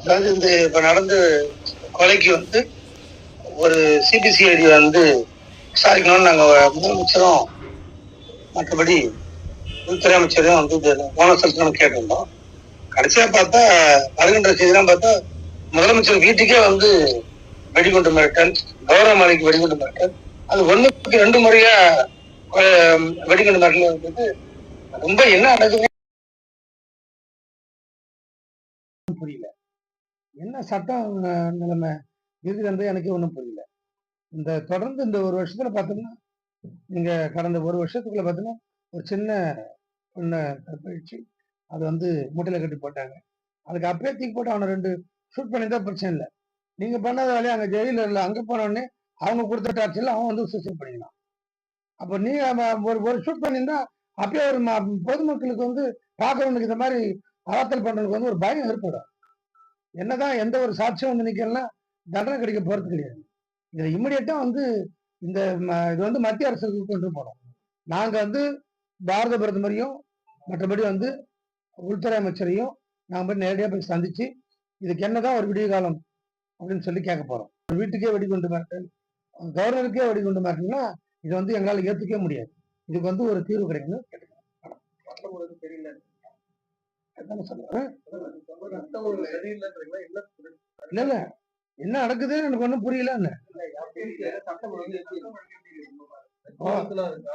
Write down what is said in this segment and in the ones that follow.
அதாவது இந்த இப்ப நடந்த கொலைக்கு வந்து ஒரு சிபிசிஐடி வந்து விசாரிக்கணும்னு நாங்க முதலமைச்சரும் மற்றபடி உள்துறை அமைச்சரும் வந்து இது கவனம் செலுத்தணும்னு கேட்டிருந்தோம். கடைசியா பார்த்தா வருகின்ற செய்திலாம் பார்த்தா முதலமைச்சர் வீட்டுக்கே வந்து வெடிகுண்டு மிரட்டல் கௌரவ மாலைக்கு வெடிகுண்டு மிரட்டல் அது ஒண்ணுக்கு ரெண்டு முறையா வெடிகுண்டு மிரட்டல் வந்து ரொம்ப என்ன நடக்குது? என்ன சட்டம் நிலைமை? இருக்குதுன்றது எனக்கு ஒன்றும் புரியல. இந்த தொடர்ந்து இந்த ஒரு வருஷத்துல பார்த்தோம்னா நீங்க கடந்த ஒரு வருஷத்துக்குள்ள பார்த்தீங்கன்னா ஒரு சின்ன பொண்ணை கற்பழிச்சு அது வந்து மூட்டையில கட்டி போட்டாங்க. அதுக்கு அப்பயே தூக்கி போட்டு அவனை ரெண்டு ஷூட் பண்ணியிருந்தா பிரச்சனை இல்லை. நீங்க பண்ணாத வேலையை அங்கே ஜெயிலில் இல்லை அங்கே போனோடனே அவங்க கொடுத்த டார்ச்சில் அவன் வந்து சூசைட் பண்ணிக்கலாம் அப்போ நீங்கள் ஒரு ஒரு ஷூட் பண்ணியிருந்தா அப்பயே ஒரு பொதுமக்களுக்கு வந்து பார்க்குறவனுக்கு இந்த மாதிரி அறத்தல் பண்ணுறதுக்கு வந்து ஒரு பயம் ஏற்படும். என்னதான் எந்த ஒரு சாட்சியம் வந்து நிக்கலாம் தண்டனை கிடைக்க போறது கிடையாது. இதை இம்மிடியட்டா வந்து இந்த ம- இது வந்து மத்திய அரசுக்கு கொண்டு போனோம் நாங்க வந்து பாரத பிரதமரையும் மற்றபடி வந்து உள்துறை அமைச்சரையும் நாங்க போய் நேரடியா போய் சந்திச்சு இதுக்கு என்னதான் ஒரு விடிய காலம் அப்படின்னு சொல்லி கேட்க போறோம். ஒரு வீட்டுக்கே வெடிகுண்டு மிரட்டல் கவர்னருக்கே வெடிகுண்டு மிரட்டல்னா இது வந்து எங்களால ஏத்துக்கவே முடியாது. இதுக்கு வந்து ஒரு தீர்வு கிடைக்கணும் கேட்டுக்கிறோம். தெரியல அதானே சொல்றேன் சட்டம் சரியில்லைன்றீங்களா இல்ல இல்ல இல்ல. என்ன நடக்குதுன்னு எனக்கு ஒண்ணும் புரியல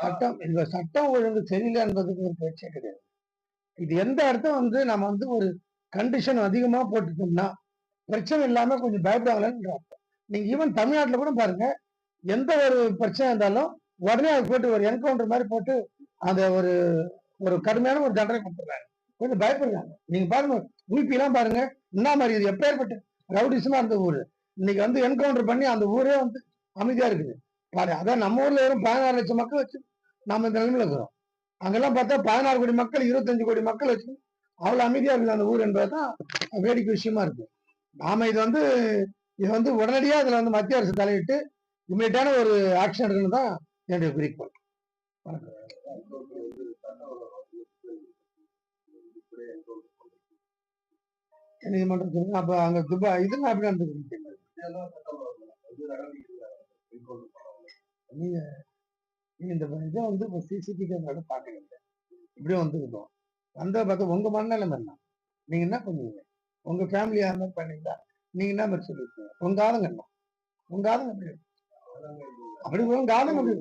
சட்டம் இந்த சட்டம் ஒழுங்கு சரியில்லை என்பதுக்கு ஒரு பேச்சே கிடையாது. இது எந்த இடத்துல வந்து நம்ம வந்து ஒரு கண்டிஷன் அதிகமா போட்டுட்டோம்னா பிரச்சனை இல்லாம கொஞ்சம் பயப்படுவாங்களேன்ற அர்த்தம். நீங்க ஈவன் தமிழ்நாட்டுல கூட பாருங்க எந்த ஒரு பிரச்சனை இருந்தாலும் உடனே அது போட்டு ஒரு என்கவுண்டர் மாதிரி போட்டு அந்த ஒரு ஒரு கடுமையான ஒரு தண்டனை கொடுத்துறாங்க கொஞ்சம் பயப்படுறாங்க நீங்க பாருங்க ஊபி எல்லாம் பாருங்க. என்ன மாதிரி இது? எப்பேற்பட்ட ரவுடிசமா இருந்த ஊரு. இன்னைக்கு வந்து என்கவுண்டர் பண்ணி அந்த ஊரே வந்து அமைதியா இருக்குது. பாரு அதான் நம்ம ஊர்ல வெறும் பதினாறு லட்சம் மக்கள் வச்சு நம்ம இந்த நிலைமையில இருக்கிறோம். அங்கெல்லாம் பார்த்தா பதினாறு கோடி மக்கள் இருபத்தஞ்சு கோடி மக்கள் வச்சு அவ்வளவு அமைதியா இருக்குது அந்த ஊர் என்பதுதான் வேடிக்கை விஷயமா இருக்கு நாம இது வந்து இது வந்து உடனடியா இதுல வந்து மத்திய அரசு தலையிட்டு இமீடியட்டான ஒரு ஆக்ஷன் எடுக்கணும் தான் என்னுடைய குறிக்கோள். நீதிமன்றத்துக்கு அப்ப அங்க துபாய் இதெல்லாம் அப்படி நடந்துருக்கு? நீங்க நீங்க இந்த இதை வந்து இப்போ சிசிடிவி கேமரா பாக்குறீங்க இப்படியே வந்துருக்கோம். வந்த பார்த்தா உங்க மனநிலைமை என்ன? நீங்க என்ன பண்ணுவீங்க? உங்க ஃபேமிலி யார் மாதிரி பண்ணீங்களா நீங்க என்ன மாதிரி சொல்லிருக்கீங்க உங்க ஆளுங்க என்ன? உங்க ஆளுங்க அப்படி அப்படி உங்க ஆளுங்க அப்படி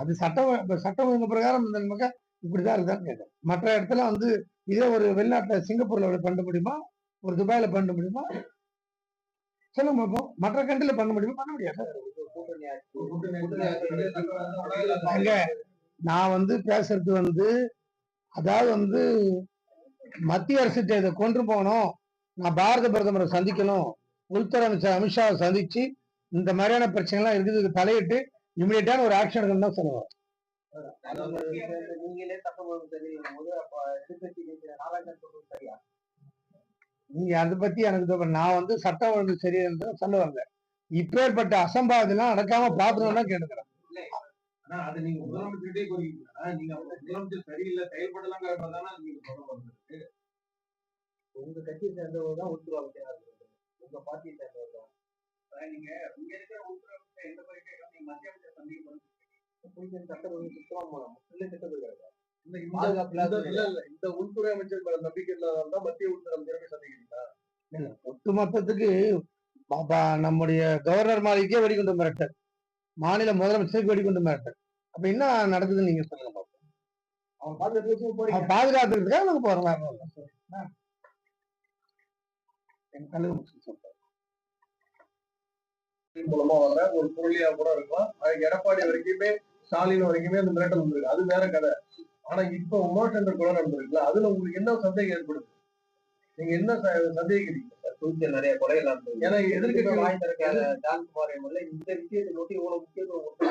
அது சட்டம் சட்டம் ஒழுங்கு பிரகாரம் இந்த நமக்கு இப்படிதான் இருக்குதான்னு கேட்குறேன் மற்ற இடத்துல வந்து இதே ஒரு வெளிநாட்டுல சிங்கப்பூர்ல அப்படி பண்ண முடியுமா? ஒரு துபாயில பண்ண முடியுமா? சொல்லுங்க பார்ப்போம் மற்ற கண்ட்ரில பண்ண முடியுமா? பண்ண முடியாது. நான் வந்து பேசுறது வந்து அதாவது வந்து மத்திய அரசு இதை கொண்டு போகணும். நான் பாரத பிரதமரை சந்திக்கணும். உள்துறை அமைச்சர் அமித்ஷாவை சந்திச்சு இந்த மாதிரியான பிரச்சனைலாம் இருக்குது தலையிட்டு இமீடியட்டான ஒரு ஆக்ஷன் எடுக்கணும் தான் சொல்லுவோம். நீங்களே சட்டம் தெரியும் போது அப்ப எதிர்கட்சி நாராயணன் சொல்றது சரியா? நீங்க அதை பத்தி எனக்கு. நான் வந்து சட்டம் ஒழுங்கு சரியில்லை சொல்லுவாங்க இப்பேற்பட்ட அசம்பாவிதம்லாம் நடக்காம பாத்துக்கணும் தான் கேட்டுக்கிறேன். உங்க கட்சியை சேர்ந்தவங்க தான் இருக்காங்க உங்க பார்ட்டியை சேர்ந்தவங்க தான். நீங்க இங்க இருக்கிற அமைச்சர் எந்த நீங்க மத்திய சட்டம் ஒழுங்கு சுத்தமா திட்டம் இருக்காது இந்த உள்துறை அமைச்சர் மேல நம்பிக்கை இல்லாதவங்க தான் மத்திய உள்துறை அமைச்சரை போய் சந்திக்கிறீங்களா ஒட்டு மொத்தத்துக்கு பாபா நம்முடைய கவர்னர் மாளிகைக்கே வெடிகுண்டு மிரட்டல். மாநில முதலமைச்சருக்கு வெடிகுண்டு மிரட்டல். அப்ப என்ன நடக்குதுன்னு நீங்க சொல்லுங்க பாப்போம். பாதுகாத்துறதுக்காக நாங்க போறோம். வேற? என் முடிச்சு சொல்றேன். மூலமா வர ஒரு பொருளியா கூட இருக்கலாம். அது எடப்பாடி வரைக்குமே ஸ்டாலின் வரைக்குமே அந்த மிரட்டல் வந்திருக்கு. அது வேற கதை. ஆனா இப்ப உமர் சந்திர கொலை நடந்திருக்குல்ல அதுல உங்களுக்கு என்ன சந்தேகம் ஏற்படுது? நீங்க என்ன ச- சந்தேகிக்கிறீங்க? சூழ்ச்சியில் நிறைய கொலைகள் நடந்தது ஏன்னா எதிர்கட்சி தரக்காத ஜான்குமார் எம்எல்ஏ இந்த விஷயத்தை இவ்வளவு முக்கியத்துவம் கொடுத்து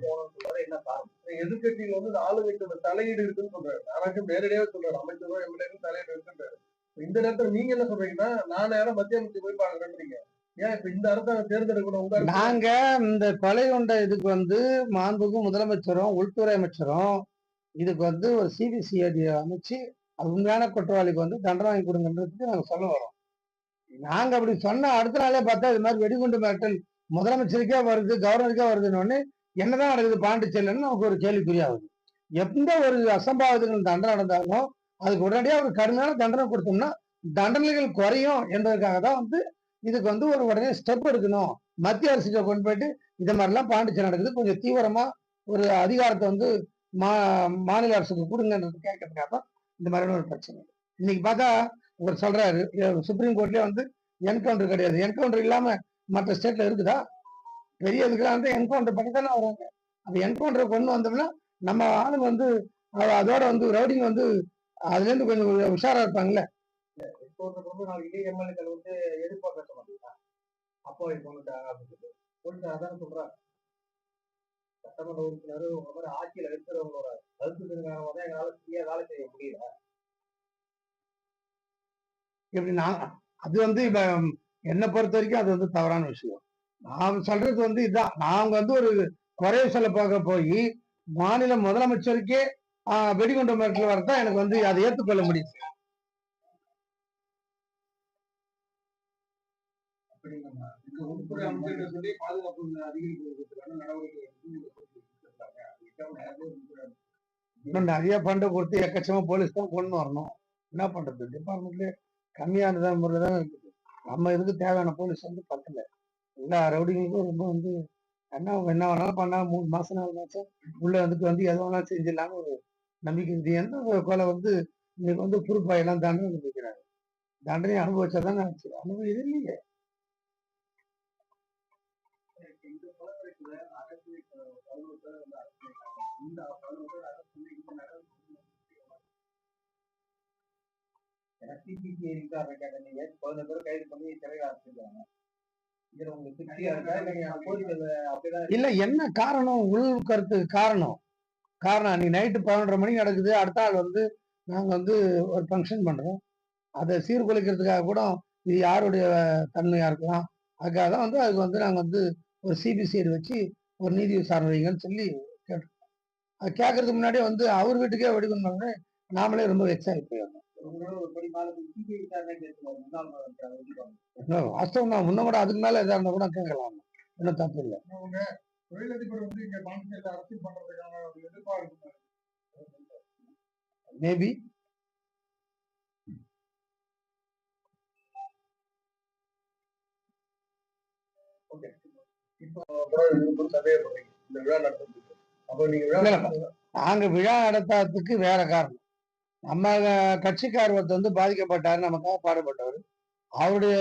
போகணும்னு சொல்றாரு என்ன காரணம்? எதிர்கட்சியில் வந்து ஆளுமைக்கு தலையீடு இருக்குன்னு சொல்றாரு. நானாச்சும் நேரடியாவே சொல்றாரு அமைச்சரும் எம்எல்ஏக்கும் தலையீடு இருக்குன்றாரு. இந்த நேரத்துல நீங்க என்ன சொல்றீங்கன்னா நான் நேரம் மத்திய அமைச்சர் போய் பாக்குறேன்றீங்க ஏன் இப்ப இந்த அரசாங்கம் தேர்ந்தெடுக்கணும்? உங்க அரசு நாங்க இந்த கொலை கொண்ட இதுக்கு வந்து மாண்புக்கும் முதலமைச்சரும் உள்துறை அமைச்சரும் இதுக்கு வந்து ஒரு சிபிசிஐடியை அமைச்சு அது உண்மையான குற்றவாளிக்கு வந்து தண்டனை வாங்கி கொடுங்கன்றதுக்கு நாங்கள் சொல்ல வரோம். நாங்கள் அப்படி சொன்ன அடுத்த நாளே பார்த்தா இது மாதிரி வெடிகுண்டு மிரட்டல் முதலமைச்சருக்கே வருது கவர்னருக்கே வருதுன்னு என்னதான் நடக்குது பாண்டிச்சேரியிலன்னு நமக்கு ஒரு கேள்விக்குறியாகுது எந்த ஒரு அசம்பாவிதங்கள் தண்டனை நடந்தாலும் அதுக்கு உடனடியாக ஒரு கடுமையான தண்டனை கொடுத்தோம்னா தண்டனைகள் குறையும் என்பதற்காக தான் வந்து இதுக்கு வந்து ஒரு உடனே ஸ்டெப் எடுக்கணும். மத்திய அரசுக்கு கொண்டு போயிட்டு இந்த மாதிரிலாம் பாண்டிச்சேரி நடக்குது. கொஞ்சம் தீவிரமாக ஒரு அதிகாரத்தை வந்து மா மாநில அரசுக்கு கொடுங்கன்றது கேட்கறதுக்காக தான் இந்த மாதிரியான ஒரு பிரச்சனை. இன்னைக்கு பார்த்தா அவர் சொல்றாரு சுப்ரீம் கோர்ட்லயே வந்து என்கவுண்டர் கிடையாது. என்கவுண்டர் இல்லாம மற்ற ஸ்டேட்ல இருக்குதா? பெரிய இதுக்கெல்லாம் வந்து என்கவுண்டர் பண்ணி தானே வராங்க. அந்த என்கவுண்டரை கொண்டு வந்தோம்னா நம்ம ஆளுங்க வந்து அதோட வந்து ரவுடிங் வந்து அதுல இருந்து கொஞ்சம் உஷாரா இருப்பாங்கல்ல. நாளைக்கு வந்து அப்போ இது அப்படின்னு அதான் சொல்றாங்க சட்டமன்ற உறுப்பினர் உங்களை மாதிரி ஆட்சியில் இருக்கிறவங்களோட கருத்து தெரிஞ்சாங்க தான் எங்களால் சரியா வேலை செய்ய முடியல. இப்படி நான் அது வந்து இப்ப என்னை பொறுத்த வரைக்கும் அது வந்து தவறான விஷயம். நான் சொல்றது வந்து இதுதான் நாங்க வந்து ஒரு குறைய சொல்ல பார்க்க போய் மாநில முதலமைச்சருக்கே ஆஹ், வெடிகுண்டு மிரட்டல் வரதான் எனக்கு வந்து அதை ஏற்றுக்கொள்ள முடியும் அப்படிங்களா? உள்துறை அமைச்சர் சொல்லி பாதுகாப்பு அதிகரிப்பதற்கான நடவடிக்கை நிறைய இன்னும் நிறைய ஃபண்டை கொடுத்து எக்கச்சக்கமா போலீஸ் தான் கொண்டு வரணும். என்ன பண்றது? டிபார்ட்மெண்ட்லயே கம்மியானதா முறையில் தான் இருக்குது. நம்ம இதுக்கு தேவையான போலீஸ் வந்து பத்தல. எல்லா ரவுடிங்களுக்கும் ரொம்ப வந்து என்ன என்ன வேணாலும் பண்ணா மூணு மாசம் நாலு மாசம் உள்ள வந்துட்டு வந்து எது வேணாலும் செஞ்சிடலாம்னு ஒரு நம்பிக்கை இது எந்த கொலை வந்து இன்னைக்கு வந்து பொறுப்பாயெல்லாம் தண்டனை அனுபவிக்கிறாங்க தண்டனை அனுபவிச்சாதான் நினைச்சு ஆச்சு. இது இல்லையே இந்த குளத்துறைக்குள்ள அரசு அஹ், பதினோரு பேர் வந்து அரசு பண்ணிட்டாங்க. இந்த பதினோரு பேர் அரசு பண்ணி இந்த நடவடிக்கை ஏன்னா சிபிசிஐ பதினோரு பேர் கைது பண்ணி சிறையில் அடைச்சிருக்காங்க இல்ல என்ன காரணம்? உள் கருத்துக்கு காரணம். காரணம் அன்னைக்கு நைட்டு பதினொன்றரை மணிக்கு நடக்குது. அடுத்த நாள் வந்து நாங்க வந்து ஒரு ஃபங்க்ஷன் பண்றோம். அதை சீர்குலைக்கிறதுக்காக கூட இது யாருடைய தன்மையா இருக்கலாம். அதுக்காக தான் வந்து அதுக்கு வந்து நாங்க வந்து ஒரு சிபிசிஐடி வச்சு ஒரு நீதி விசாரணைங்கன்னு சொல்லி கேட்டோம் அது கேட்கறதுக்கு முன்னாடியே வந்து அவர் வீட்டுக்கே வெடிக்கணும்னு நாமளே ரொம்ப வெச்சாகி ஆகி போயிடணும் ஒரு வாஸ்தவம் தான். முன்ன கூட அதுக்கு மேல எதா இருந்தா கூட கேட்கலாம். ஒன்றும் தப்பு இல்லை. மேபி வந்து இங்க பாண்டிச்சேரியில அரசியல் பண்றதுக்கான ஒரு எதிர்பார்ப்பு மேபி கூட சந்தேகப்படுறீங்க இந்த விழா நடத்துறதுக்கு அப்ப நீங்க விழா நடத்தாததுக்கு வேற காரணம். நம்ம அஹ், கட்சிக்கார் ஒருத்தர் வந்து பாதிக்கப்பட்டாரு நமக்காக பாடுபட்டவர். அவருடைய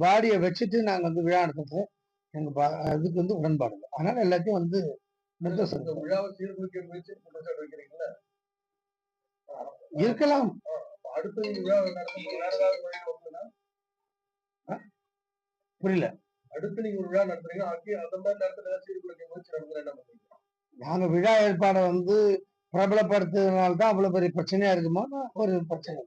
பாடியை வச்சுட்டு நாங்க வந்து விழா நடத்துறது எங்க இதுக்கு வந்து உடன்பாடு இல்லை. அதனால எல்லாத்தையும் வந்து இருக்கலாம். புரியல. அடுத்து நீங்க ஒரு விழா நடத்துறீங்க அங்கே அந்த மாதிரி நேரத்துல சீர்குலைக்க முயற்சி நடத்துனா என்ன பண்ணுறீங்க நாங்க விழா ஏற்பாடை வந்து பிரபலப்படுத்துறதுனால தான் அவ்வளவு பெரிய பிரச்சனையா இருக்குமோ ஒரு பிரச்சனை.